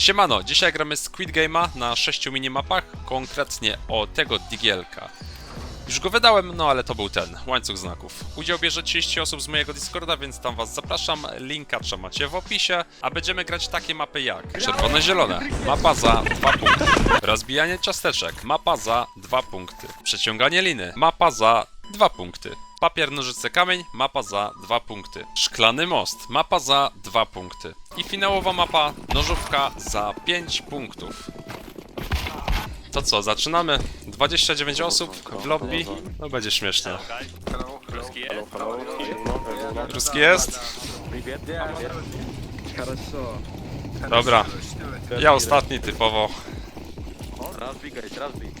Siemano, dzisiaj gramy Squid Game'a na 6 minimapach, konkretnie o tego digielka. Już go wydałem, no ale to był ten, łańcuch znaków. Udział bierze 30 osób z mojego Discorda, więc tam was zapraszam. Linka macie w opisie, a będziemy grać takie mapy jak czerwone-zielone, mapa za 2 punkty. Rozbijanie ciasteczek, mapa za 2 punkty. Przeciąganie liny, mapa za 2 punkty. Papier, nożyce, kamień, mapa za 2 punkty. Szklany most, mapa za 2 punkty. I finałowa mapa, nożówka za 5 punktów. To co, zaczynamy? 29 osób w lobby. No będzie śmiesznie. Ruski jest? Ruski jest? Хорошо. Dobra. Ja ostatni typowo. Разбей, гайс, разбей.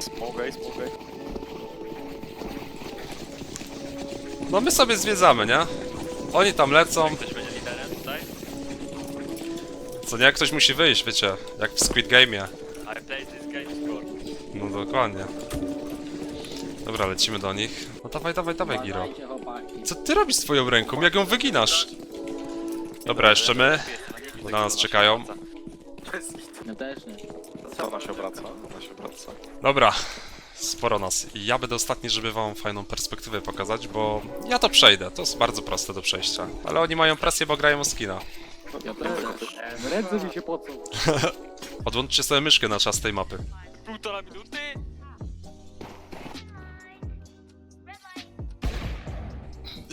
Смогай, смогай. No my sobie zwiedzamy, nie? Oni tam lecą. Ktoś będzie liderem tutaj? Co nie, ktoś musi wyjść, wiecie, jak w Squid Game'ie. I play this game score. No dokładnie. Dobra, lecimy do nich. No dawaj, dawaj, dawaj, Giro. Co ty robisz z twoją ręką? Jak ją wyginasz? Dobra, jeszcze my, bo na nas czekają. Ja też nie. Co ona się obraca? Ona się obraca. Dobra, sporo nas. I ja będę ostatni, żeby wam fajną perspektywę pokazać, bo ja to przejdę. To jest bardzo proste do przejścia. Ale oni mają presję, bo grają o skina. Ja też. Ręce mi się pocą. Odłączcie sobie myszkę na czas tej mapy. Półtora minuty?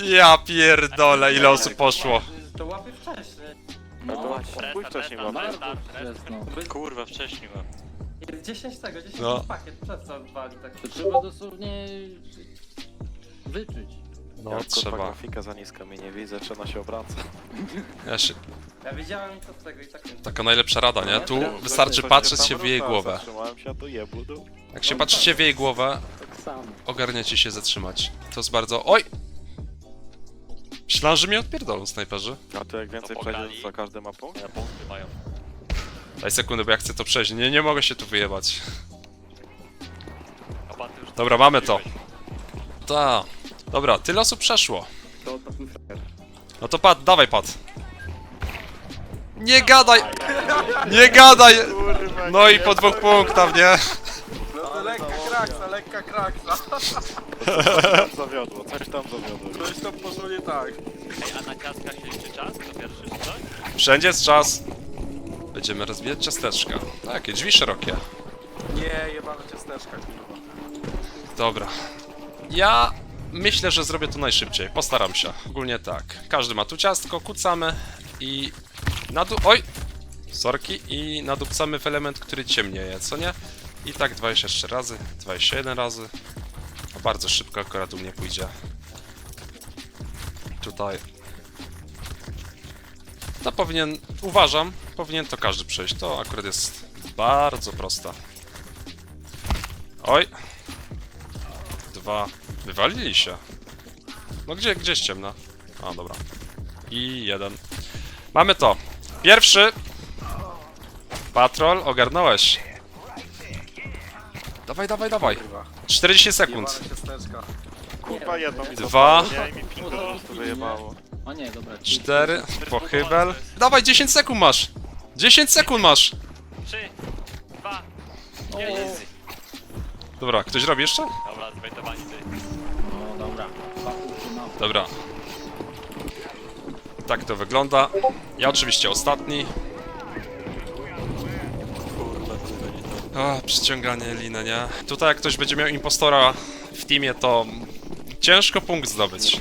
Ja pierdolę, ile osób poszło. To łapie wcześniej. No właśnie. Presta, wcześniej presta, była. presta, presta. Wczesno. Kurwa, wcześniej była. Jest 10 tego, 10 No. pakiet, przez co wali tak. To trzeba dosłownie wyczuć. No, Ja trzeba. grafika za niska mnie nie widzę, czy ona się obraca. Ja się... Ja widziałem to z tego i tak nie. Taka najlepsza rada, nie? Tu wystarczy patrzeć się w jej głowę. Zatrzymałem się, a to jebł dół. Jak się patrzycie w jej głowę, Tak samo. ogarniacie się zatrzymać. To jest bardzo... Oj! Myślałem, że mnie odpierdolą snajperzy. A to jak więcej To przejdzie pograli. za każdy ma punkt? Ja punkty mają. Daj sekundę, bo ja chcę to przejść. Nie, nie mogę się tu wyjebać. Ty już Dobra, mamy to. Ta. Dobra, tyle osób przeszło. To ostatni frajer. No to pad, dawaj pad. Nie gadaj! Nie gadaj! No i po dwóch punktach, nie? No to lekka kraksa, lekka kraksa. Tam zawiodło, coś tam zawiodło. Coś tam poszło nie tak. Ej, a na ciastkach się liczy czas? To pierwszy czy coś? Wszędzie jest czas. Będziemy rozbijać ciasteczka. Takie drzwi szerokie. Nie, jebane ciasteczka, kurwa. Dobra. Ja myślę, że zrobię to najszybciej. Postaram się. Ogólnie tak. Każdy ma tu ciastko, kucamy i na dół. Oj! Sorki. I nadupcamy w element, który ciemnieje, co nie? I tak 23 razy, 21 razy. Bardzo szybko akurat u mnie pójdzie. Tutaj. To powinien, uważam, powinien to każdy przejść. To akurat jest bardzo proste. Oj, Dwa. Wywalili się. No gdzie, gdzieś ciemna? A, dobra. I jeden. Mamy to. Pierwszy. Patrol, ogarnąłeś. Dawaj, dawaj, dawaj. 40 sekund. Kurwa, jedno mi Dwa. zostało, Nie, i mi pingu po prostu wyjebało. O nie, dobra. Cztery. Pochybel. Dawaj, 10 sekund masz. 10 sekund masz. Trzy, dwa, jeden. Dobra, ktoś robi jeszcze? Dobra, zbejtowani ty. No dobra. Dobra. Tak to wygląda. Ja oczywiście ostatni. A, przyciąganie liny, nie? Tutaj jak ktoś będzie miał impostora w teamie, to ciężko punkt zdobyć. Mi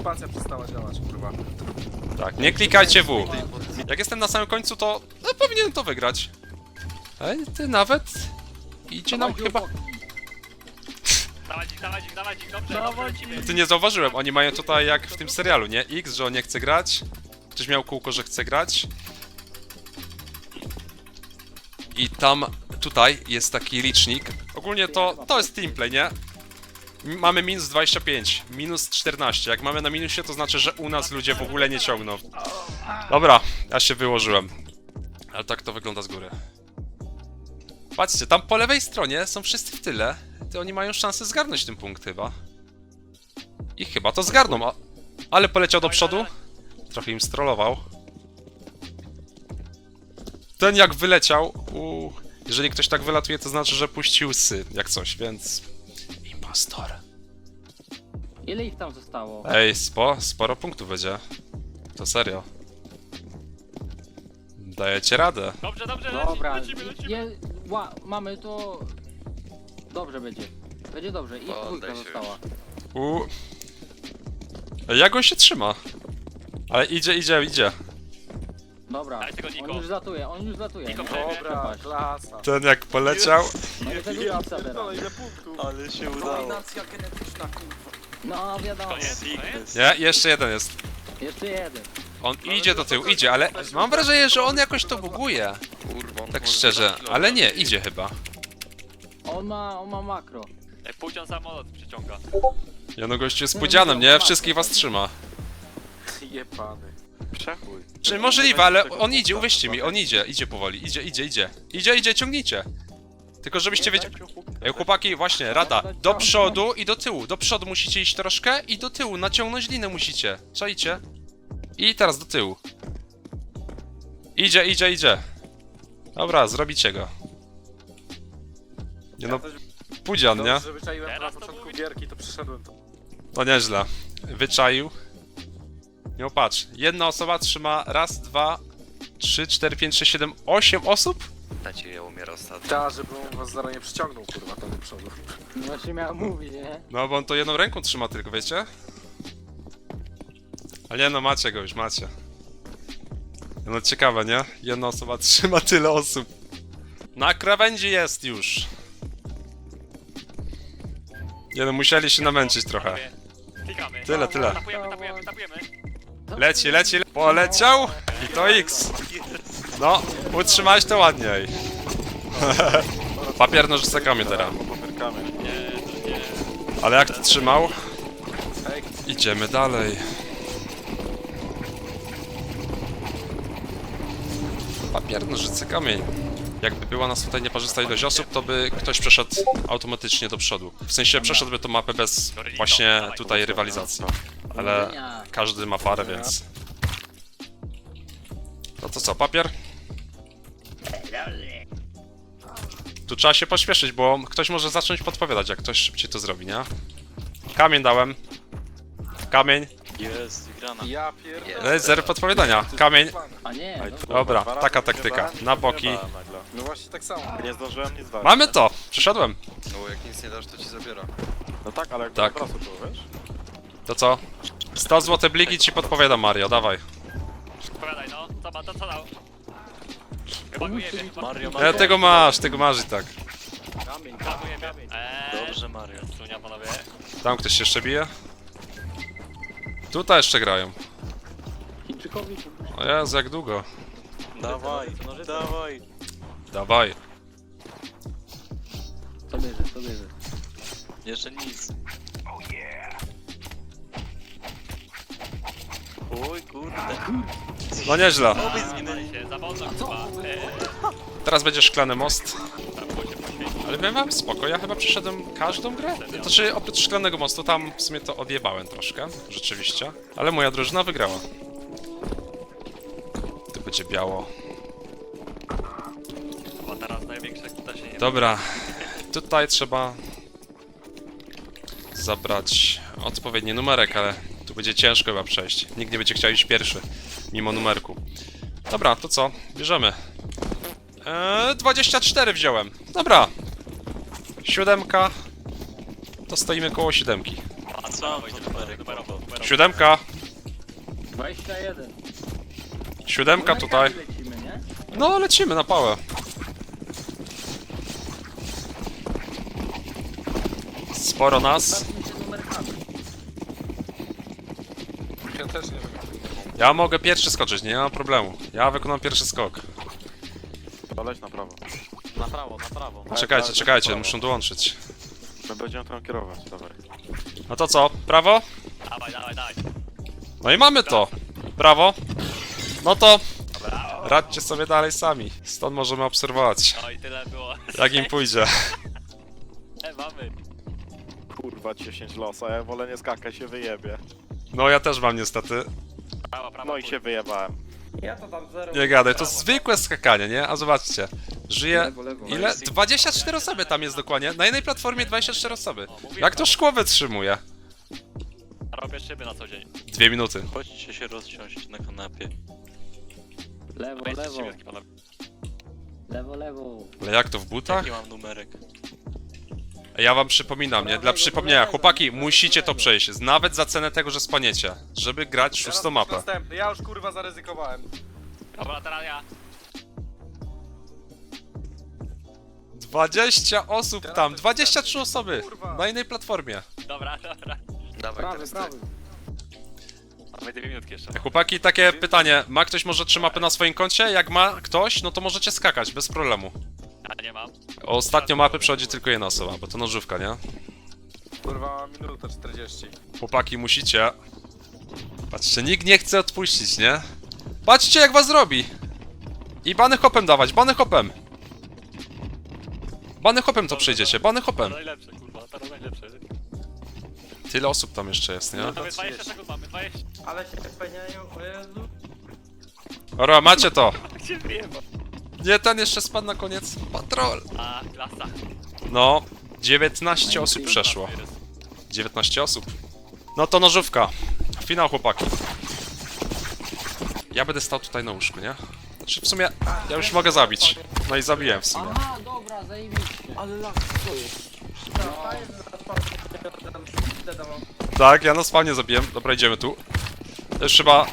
spacja przestała działać, kurwa. Tak, nie klikajcie W. Jak jestem na samym końcu, to no, powinienem to wygrać. Ej, ty nawet idzie nam chyba... Dawać ich, dawać ich, dawać ich, dobrze, dobrze lecimy. Ty nie zauważyłem, oni mają tutaj jak w tym serialu, nie? X, że on nie chce grać. Ktoś miał kółko, że chce grać. I tam, tutaj jest taki licznik. Ogólnie to, to jest teamplay, nie? Mamy minus 25, minus 14. Jak mamy na minusie, to znaczy, że u nas ludzie w ogóle nie ciągną. Dobra, ja się wyłożyłem. Ale tak to wygląda z góry. Patrzcie, tam po lewej stronie są wszyscy w tyle. To oni mają szansę zgarnąć ten punkt chyba. I chyba to zgarną, a... Ale poleciał do przodu. Trochę im strollował. Ten jak wyleciał, jeżeli ktoś tak wylatuje, to znaczy, że puścił sy, jak coś, więc... Impostor. Ile ich tam zostało? Ej, spo, sporo punktów będzie. To serio. Dajecie radę. Dobrze, dobrze, Dobra, lecimy, lecimy, lecimy. je, ła, mamy to... Dobrze będzie. Będzie dobrze. I dwójka Poddaj się została. U... Ej, Jak on się trzyma? Ale idzie, idzie, idzie. Dobra, Daj tego Niko. on już latuje, on już latuje. Niko nie? Dobra, Przepaść. klasa. Ten jak poleciał. No i tego Xa teraz. ile punktów. Ale się udało. Kombinacja genetyczna, kurwa. No wiadomo. Koniec, koniec. Nie, jeszcze jeden jest. Jeszcze jeden. On idzie do tyłu, idzie, ale mam wrażenie, że on jakoś to buguje. Kurwa. Tak szczerze, ale nie, idzie chyba. On ma, on ma makro. Ej, on samolot przyciąga. Ja no gościu jest pudzianem, nie? Wszystkich was trzyma. Jebany. Przechuj. Czy możliwe, ale on idzie, uwierzcie mi, on idzie, idzie powoli, idzie, idzie, idzie. Idzie, idzie, ciągnijcie. Tylko żebyście wiedzieli... Ej, chłopaki, właśnie, rada. Do przodu i do tyłu. Do przodu musicie iść troszkę i do tyłu. Naciągnąć linę musicie. Czajcie? I teraz do tyłu. Idzie, idzie, idzie. Dobra, zrobicie go. Nie no, pudzian, nie? Teraz to początku gierki, to przyszedłem to. No nieźle. Wyczaił. Nie patrz. Jedna osoba trzyma raz, dwa, trzy, cztery, pięć, sześć, siedem, osiem osób? Nadzieja umiera ostatnio. Ta, żebym was zaraz nie przyciągnął, kurwa, tam do przodu. No Właśnie miałem mówić, nie? No bo on to jedną ręką trzyma tylko, wiecie? Ale nie no, macie go już, macie. No ciekawe, nie? Jedna osoba trzyma tyle osób. Na krawędzi jest już. Nie no, musieli się namęczyć trochę. Klikamy. Tyle, tyle. Tapujemy, tapujemy, tapujemy. Leci, leci, le poleciał i to X. No, utrzymałeś to ładniej. Papier, nożyce, kamień teraz. Ale jak to trzymał? Idziemy dalej. Papier, nożyce, kamień. Jakby była nas tutaj nieparzysta ilość osób, to by ktoś przeszedł automatycznie do przodu. W sensie przeszedłby tą mapę bez właśnie tutaj rywalizacji. Ale każdy ma parę, więc... No to co, papier? Tu trzeba się pośpieszyć, bo ktoś może zacząć podpowiadać, jak ktoś szybciej to zrobi, nie? Kamień dałem. Kamień. Jest, wygrana. ja pierdolę. Ale zero podpowiadania. Kamień. A nie, no. Dobra, taka taktyka. Na boki. No właśnie tak samo. Nie zdążyłem nic dać. Mamy to! Przyszedłem. No jak nic nie dasz, to ci zabiera. No tak, ale jak Tak. tak. od razu było, wiesz? To co? 100 złote bligi ci podpowiadam, Mario, dawaj. Odpowiadaj, no. Co ma, to co dał? Chyba go jebie. Mario, E, tego masz, tego masz i tak. Kamień, Chyba go jebie. Eee, Dobrze, Mario. Sunia, panowie. Tam ktoś się jeszcze bije? Tutaj jeszcze grają. Chińczykowi O Jezu, jak długo. Dawaj, dawaj. Dawaj. Co bierze, co bierze. Jeszcze nic. Oj, kurde. No nieźle. Oby zginęli. Się za wolno chyba. Eee, Teraz będzie szklany most. tam było się poświęcić. Ale powiem wam spoko, ja chyba przeszedłem każdą grę. To znaczy, oprócz szklanego mostu, tam w sumie to odjebałem troszkę, rzeczywiście. Ale moja drużyna wygrała. Tu będzie biało. Bo teraz kuta się nie Dobra, tutaj trzeba zabrać odpowiedni numerek, ale tu będzie ciężko chyba przejść. Nikt nie będzie chciał iść pierwszy, mimo numerku. Dobra, to co? Bierzemy. Eee, 24 wziąłem. Dobra. Siódemka. To stoimy koło siódemki. A co? Siódemka. 21. Siódemka tutaj. No, lecimy na pałę. Sporo nas. Bawmy się numerkami. Ja też nie wiem. Ja mogę pierwszy skoczyć, nie ma problemu. Ja wykonam pierwszy skok. To leć na prawo. Na prawo, na prawo. Czekajcie, czekajcie, muszą dołączyć. My będziemy tam kierować, dawaj. No to co? Prawo? Dawaj, dawaj, dawaj. No i mamy to. Prawo. No to radźcie sobie dalej sami. Stąd możemy obserwować, No i tyle było. jak im pójdzie. E, mamy. Kurwa, 10 losa, ja wolę nie skakać, się wyjebie. No ja też mam niestety. Prawa, prawa. No i się wyjebałem. Ja to tam zero. Nie gadaj, to zwykłe skakanie, nie? A zobaczcie, żyje... Lewo, lewo. Ile? 24 osoby tam jest dokładnie. Na jednej platformie 24 osoby. Jak to szkło wytrzymuje? Robię szyby na co dzień. Dwie minuty. Chodźcie się rozsiąść na kanapie. Lewo, Weźcie lewo, panowie. lewo, lewo. Ale jak to w butach? Jaki mam numerek? Ja wam przypominam, nie? Dla przypomnienia, chłopaki, musicie to przejść. Nawet za cenę tego, że spaniecie. Żeby grać szóstą mapę. Następny. Ja już kurwa zaryzykowałem. Dobra, teraz ja. 20 osób tam, 23 osoby na innej platformie. Dobra, dobra. Dawaj, Prawy, prawy. Mamy dwie minutki jeszcze. Chłopaki, takie pytanie, ma ktoś może trzy mapy na swoim koncie? Jak ma ktoś, no to możecie skakać, bez problemu. Nie mam. Ostatnio mapy przechodzi tylko jedna osoba, bo to nożówka, nie? Kurwa, minuta 40. Chłopaki, musicie. Patrzcie, nikt nie chce odpuścić, nie? Patrzcie, jak was robi! I bany hopem dawać, bany hopem! Bany hopem to przejdziecie, bany To hopem. najlepsze, kurwa, to najlepsze. Tyle osób tam jeszcze jest, nie? No to 20 sekund mamy, 20. Ale się spełniają, o Jezu. Dobra, macie to! Gdzie wyjeba? Nie, ten jeszcze spadł na koniec. Patrol! A, klasa. No, 19 osób przeszło. 19 osób. No to nożówka. Finał, chłopaki. Ja będę stał tutaj na łóżku, nie? Znaczy w sumie ja już mogę zabić. No i zabiłem w sumie. Aha, dobra, zajebiście. Ale lak, co jest? Tak, ja na spawnie zabiłem. Dobra, idziemy tu. Już chyba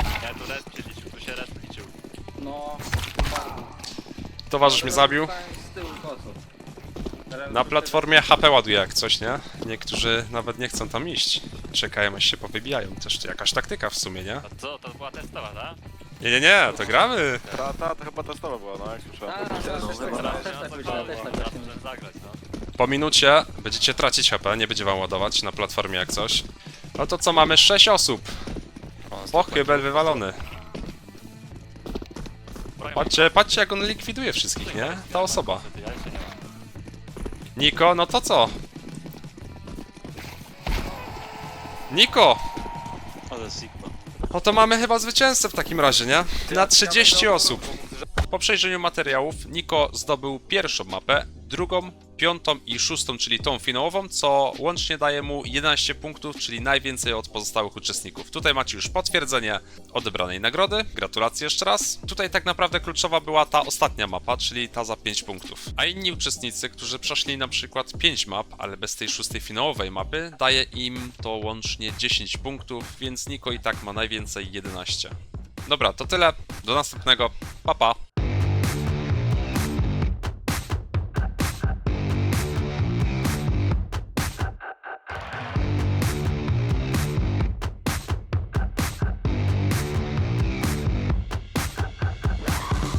towarzysz mnie zabił. Na platformie HP ładuje jak coś, nie? Niektórzy nawet nie chcą tam iść. Czekają aż się powybijają. Też jakaś taktyka w sumie, nie? A co, to była testowa, tak? Nie, nie, nie, to gramy. Ta, ta, to chyba testowa była, no jak słyszałem. No, tak chyba tak tak no. Po minucie będziecie tracić HP, nie będzie wam ładować na platformie jak coś. No to co, mamy 6 osób. Pochybel wywalony. Patrzcie, patrzcie jak on likwiduje wszystkich, nie? Ta osoba. Niko, no to co? Niko! No to mamy chyba zwycięzcę w takim razie, nie? Na 30 osób. Po przejrzeniu materiałów Niko zdobył pierwszą mapę, drugą, piątą i szóstą, czyli tą finałową, co łącznie daje mu 11 punktów, czyli najwięcej od pozostałych uczestników. Tutaj macie już potwierdzenie odebranej nagrody. Gratulacje jeszcze raz. Tutaj tak naprawdę kluczowa była ta ostatnia mapa, czyli ta za 5 punktów. A inni uczestnicy, którzy przeszli na przykład 5 map, ale bez tej szóstej finałowej mapy, daje im to łącznie 10 punktów, więc Niko i tak ma najwięcej 11. Dobra, to tyle. Do następnego. Pa pa.